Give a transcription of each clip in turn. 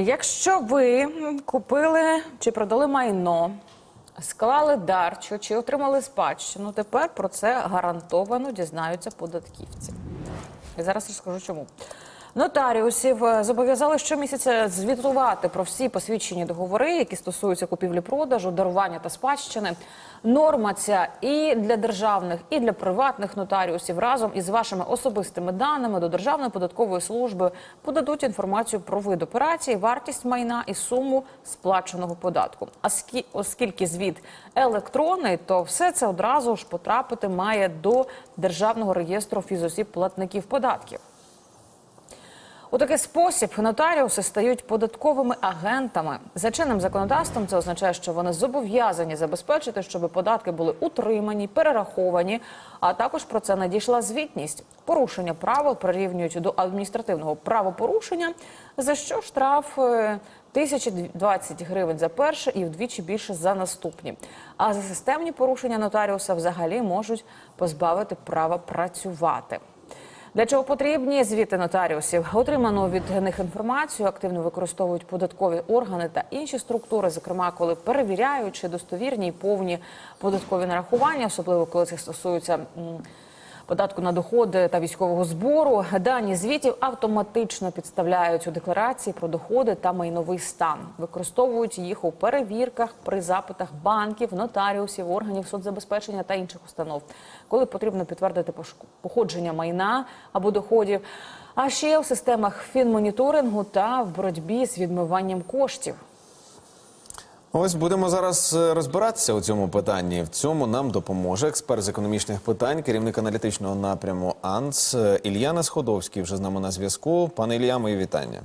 Якщо ви купили чи продали майно, склали дарчу чи отримали спадщину, тепер про це гарантовано дізнаються податківці. І зараз розкажу чому. Нотаріусів е, зобов'язали щомісяця звітувати про всі посвідчені договори, які стосуються купівлі-продажу, дарування та спадщини. Норма ця і для державних, і для приватних нотаріусів разом із вашими особистими даними до Державної податкової служби подадуть інформацію про вид операції, вартість майна і суму сплаченого податку. А скі- оскільки звіт електронний, то все це одразу ж потрапити має до Державного реєстру фізосіб платників податків. У такий спосіб нотаріуси стають податковими агентами. За чинним законодавством це означає, що вони зобов'язані забезпечити, щоб податки були утримані, перераховані, а також про це надійшла звітність. Порушення правил прирівнюють до адміністративного правопорушення, за що штраф е, 1020 гривень за перше і вдвічі більше за наступні. А за системні порушення нотаріуса взагалі можуть позбавити права працювати. Для чого потрібні звіти нотаріусів? Отриману від них інформацію активно використовують податкові органи та інші структури, зокрема, коли перевіряють, чи достовірні і повні податкові нарахування, особливо коли це стосується. Податку на доходи та військового збору дані звітів автоматично підставляють у декларації про доходи та майновий стан. Використовують їх у перевірках при запитах банків, нотаріусів, органів соцзабезпечення та інших установ, коли потрібно підтвердити походження майна або доходів. А ще у системах фінмоніторингу та в боротьбі з відмиванням коштів. Ось будемо зараз е, розбиратися у цьому питанні. В цьому нам допоможе експерт з економічних питань, керівник аналітичного напряму АНС е, Ілья Несходовський вже з нами на зв'язку. Пане Ілья, мої вітання.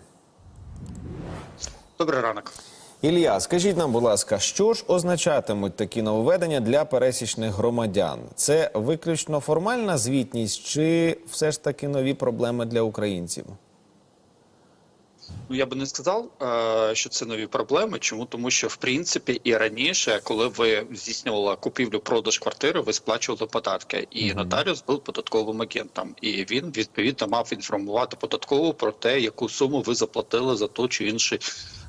Добрий ранок. Ілля, скажіть нам, будь ласка, що ж означатимуть такі нововведення для пересічних громадян? Це виключно формальна звітність, чи все ж таки нові проблеми для українців? Ну я би не сказав, е, що це нові проблеми. Чому тому, що в принципі і раніше, коли ви здійснювали купівлю-продаж квартири, ви сплачували податки, і нотаріус був податковим агентом, і він відповідно мав інформувати податкову про те, яку суму ви заплатили за ту чи іншу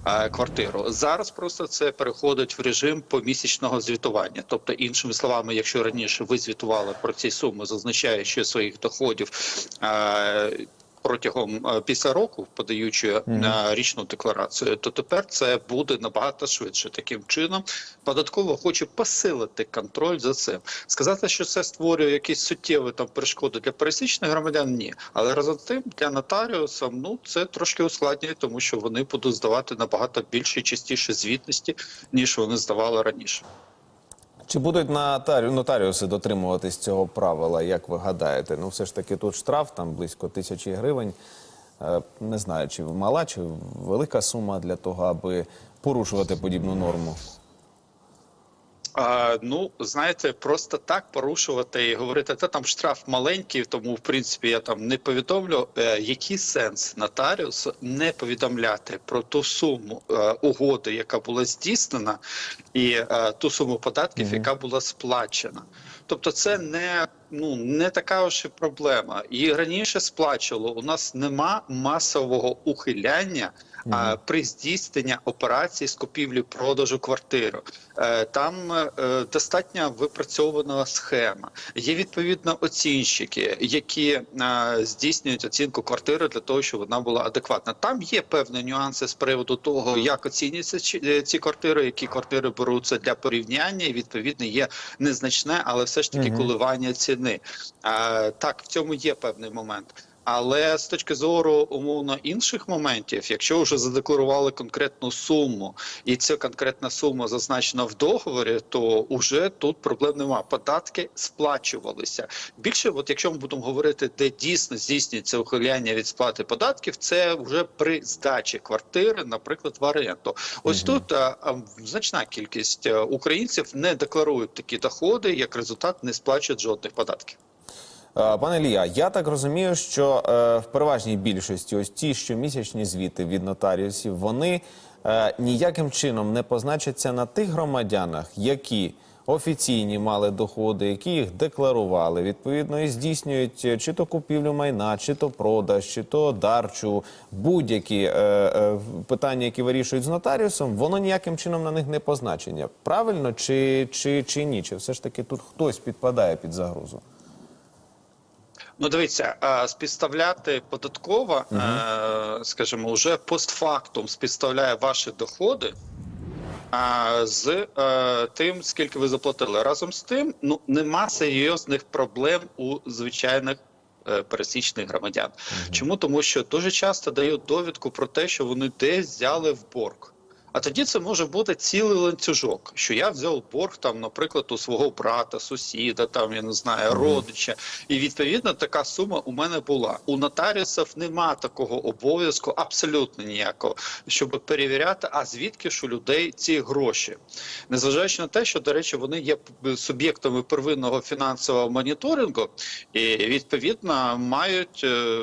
е, квартиру. Зараз просто це переходить в режим помісячного звітування. Тобто, іншими словами, якщо раніше ви звітували про ці суми, зазначаючи своїх доходів. Протягом е, після року, подаючи е, річну декларацію, то тепер це буде набагато швидше. Таким чином, податково хоче посилити контроль за цим. Сказати, що це створює якісь суттєві там перешкоди для пересічних громадян, ні. Але разом з тим для нотаріуса ну це трошки ускладнює, тому що вони будуть здавати набагато більше і частіше звітності, ніж вони здавали раніше. Чи будуть нотарі... нотаріуси дотримуватись цього правила, як ви гадаєте? Ну, все ж таки, тут штраф там близько тисячі гривень. Е, Не знаю, чи мала, чи велика сума для того, аби порушувати подібну норму. А, ну, знаєте, просто так порушувати і говорити, та там штраф маленький, тому в принципі я там не повідомлю. Е, який сенс нотаріусу не повідомляти про ту суму е, угоди, яка була здійснена, і е, ту суму податків, яка була сплачена. Тобто, це не ну не така уж і проблема. І раніше сплачувало. У нас нема масового ухиляння. А при здійсненні операції з купівлі продажу квартири Е, там е, достатньо випрацьована схема. Є відповідно оцінщики, які е, здійснюють оцінку квартири для того, щоб вона була адекватна. Там є певні нюанси з приводу того, як оцінюються ці квартири, які квартири беруться для порівняння, і відповідно є незначне, але все ж таки коливання ціни. Так, в цьому є певний момент. Але з точки зору умовно інших моментів, якщо вже задекларували конкретну суму, і ця конкретна сума зазначена в договорі, то вже тут проблем нема. Податки сплачувалися. Більше, от якщо ми будемо говорити, де дійсно здійснюється ухиляння від сплати податків, це вже при здачі квартири, наприклад, в оренду. Ось тут а, а, значна кількість українців не декларують такі доходи, як результат не сплачують жодних податків. Е, Пане Лія, я так розумію, що е, в переважній більшості ось ті щомісячні звіти від нотаріусів, вони е, ніяким чином не позначаться на тих громадянах, які офіційні мали доходи, які їх декларували, відповідно і здійснюють чи то купівлю майна, чи то продаж, чи то дарчу, будь-які питання, які вирішують з нотаріусом, воно ніяким чином на них не позначення. Правильно чи, чи ні? Чи все ж таки тут хтось підпадає під загрозу? Ну, дивіться, а, співставляти податкова, е, скажімо, вже постфактум співставляє ваші доходи. А з е, тим, скільки ви заплатили, разом з тим, ну нема серйозних проблем у звичайних е, пересічних громадян. Чому тому, що дуже часто дають довідку про те, що вони десь взяли в борг. А тоді це може бути цілий ланцюжок, що я взяв борг там, наприклад, у свого брата, сусіда, там я не знаю, родича, і відповідно така сума у мене була. У нотаріусів нема такого обов'язку, абсолютно ніякого, щоб перевіряти, а звідки ж у людей ці гроші, незважаючи на те, що до речі, вони є суб'єктами первинного фінансового моніторингу, і відповідно мають, е,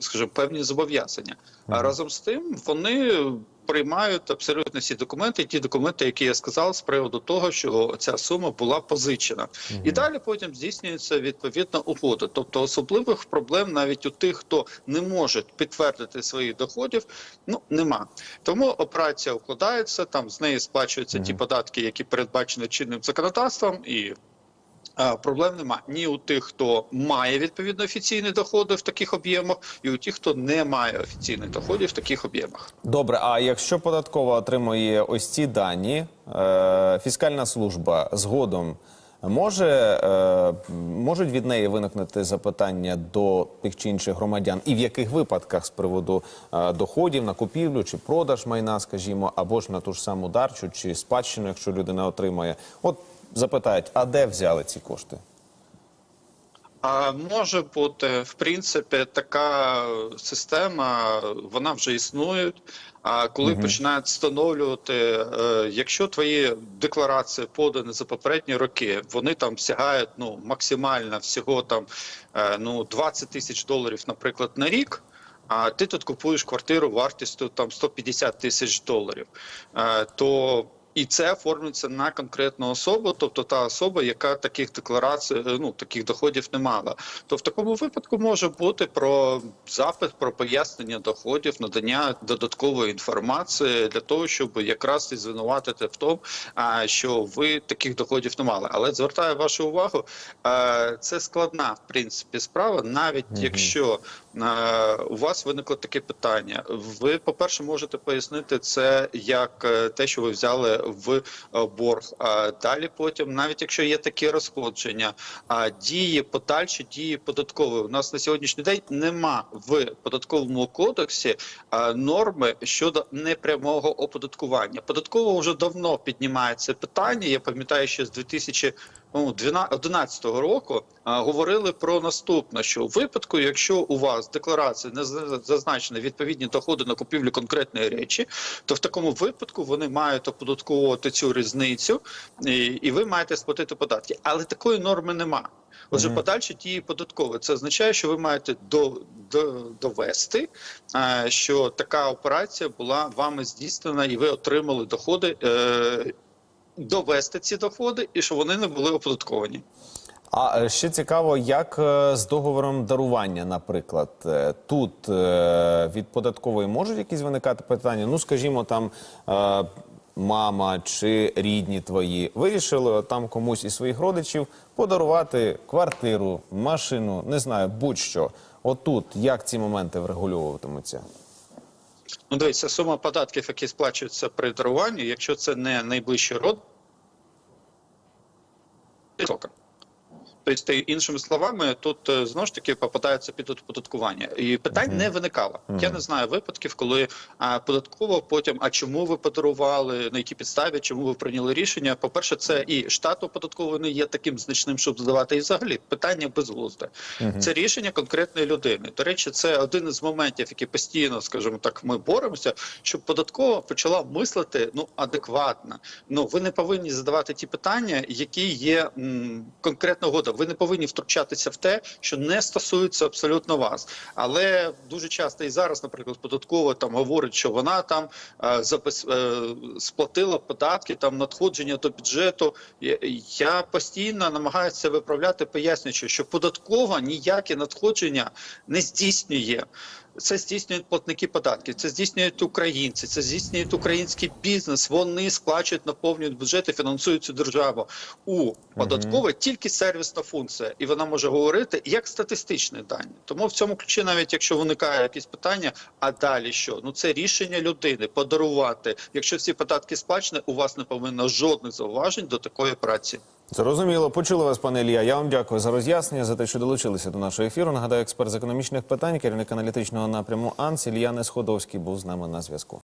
скажімо, певні зобов'язання. А разом з тим вони приймають абсолютно всі документи, ті документи, які я сказав, з приводу того, що ця сума була позичена, і далі потім здійснюється відповідна угода. Тобто особливих проблем навіть у тих, хто не може підтвердити своїх доходів, ну нема. Тому операція укладається, там з неї сплачуються ті податки, які передбачені чинним законодавством, і Проблем нема. Ні у тих, хто має відповідно офіційні доходи в таких об'ємах, і у тих, хто не має офіційних доходів в таких об'ємах. Добре, а якщо податкова отримує ось ці дані, е, фіскальна служба згодом може е, можуть від неї виникнути запитання до тих чи інших громадян, і в яких випадках з приводу е, доходів на купівлю чи продаж майна, скажімо, або ж на ту ж саму дарчу чи спадщину, якщо людина отримає, от запитають, а де взяли ці кошти? А може бути в принципі така система, вона вже існує. А коли починають встановлювати, е, якщо твої декларації подані за попередні роки, вони там сягають ну максимально всього там е, ну 20 тисяч доларів, наприклад, на рік. А ти тут купуєш квартиру вартістю там 150 тисяч доларів, е, то і це оформлюється на конкретну особу, тобто та особа, яка таких декларацій, е, ну таких доходів не мала. То в такому випадку може бути про запит про пояснення доходів, надання додаткової інформації для того, щоб якраз і звинуватити в тому, що ви таких доходів не мали. Але звертаю вашу увагу, е, це складна в принципі справа, навіть якщо е, у вас виникло таке питання. Ви, по-перше, можете пояснити це як е, те, що ви взяли в е, борг. А далі потім, навіть якщо є такі розходження, а дії подальші дії податкової. У нас на сьогоднішній день нема в податковому кодексі норми щодо непрямого оподаткування. Податково вже давно піднімає це питання. Я пам'ятаю, що з 2000 ну, 2011 року говорили про наступне: що у випадку, якщо у вас в декларації не за- зазначені відповідні доходи на купівлю конкретної речі, то в такому випадку вони мають оподатковувати цю різницю, і, і ви маєте сплатити податки. Але такої норми нема. Отже, подальші дії податкові. Це означає, що ви маєте до, до, довести, що така операція була вами здійснена, і ви отримали доходи. Е, довести ці доходи і щоб вони не були оподатковані. А е, ще цікаво, як е, з договором дарування, наприклад, Е, тут від податкової можуть якісь виникати питання? Ну, скажімо, там мама чи рідні твої вирішили там комусь із своїх родичів подарувати квартиру, машину, не знаю, будь-що. Отут як ці моменти врегульовуватимуться? Ну, дивіться, сума податків, які сплачуються при даруванні, якщо це не найближчий род. Тобто, іншими словами, тут е, знову ж таки попадається під оподаткування. І питань не виникало. Я не знаю випадків, коли а, податково потім, а чому ви подарували, на якій підставі, чому ви прийняли рішення. По-перше, це і штат оподатковий не є таким значним, щоб задавати. І взагалі питання безглузде. Це рішення конкретної людини. До речі, це один із моментів, які постійно, скажімо так, ми боремося, щоб податкова почала мислити ну адекватно. Ну ви не повинні задавати ті питання, які є м, конкретно угода. Ви не повинні втручатися в те, що не стосується абсолютно вас. Але дуже часто і зараз, наприклад, податкова там говорить, що вона там е, запис е, сплатила податки, там надходження до бюджету. Я постійно намагаюся виправляти, пояснюючи, що податкова ніякі надходження не здійснює. Це здійснюють платники податків, це здійснюють українці, це здійснюють український бізнес. Вони сплачують, наповнюють бюджети, фінансують цю державу. У податковій тільки сервісна функція, і вона може говорити як статистичні дані. Тому в цьому ключі, навіть якщо виникає якісь питання, а далі що? Ну це рішення людини подарувати. Якщо всі податки сплачені, у вас не повинно жодних зауважень до такої операції. Зрозуміло, почули вас, пане Ілія. Я вам дякую за роз'яснення, за те, що долучилися до нашого ефіру. Нагадаю, експерт з економічних питань, керівник аналітичного напряму АНС Ілья Несходовський був з нами на зв'язку.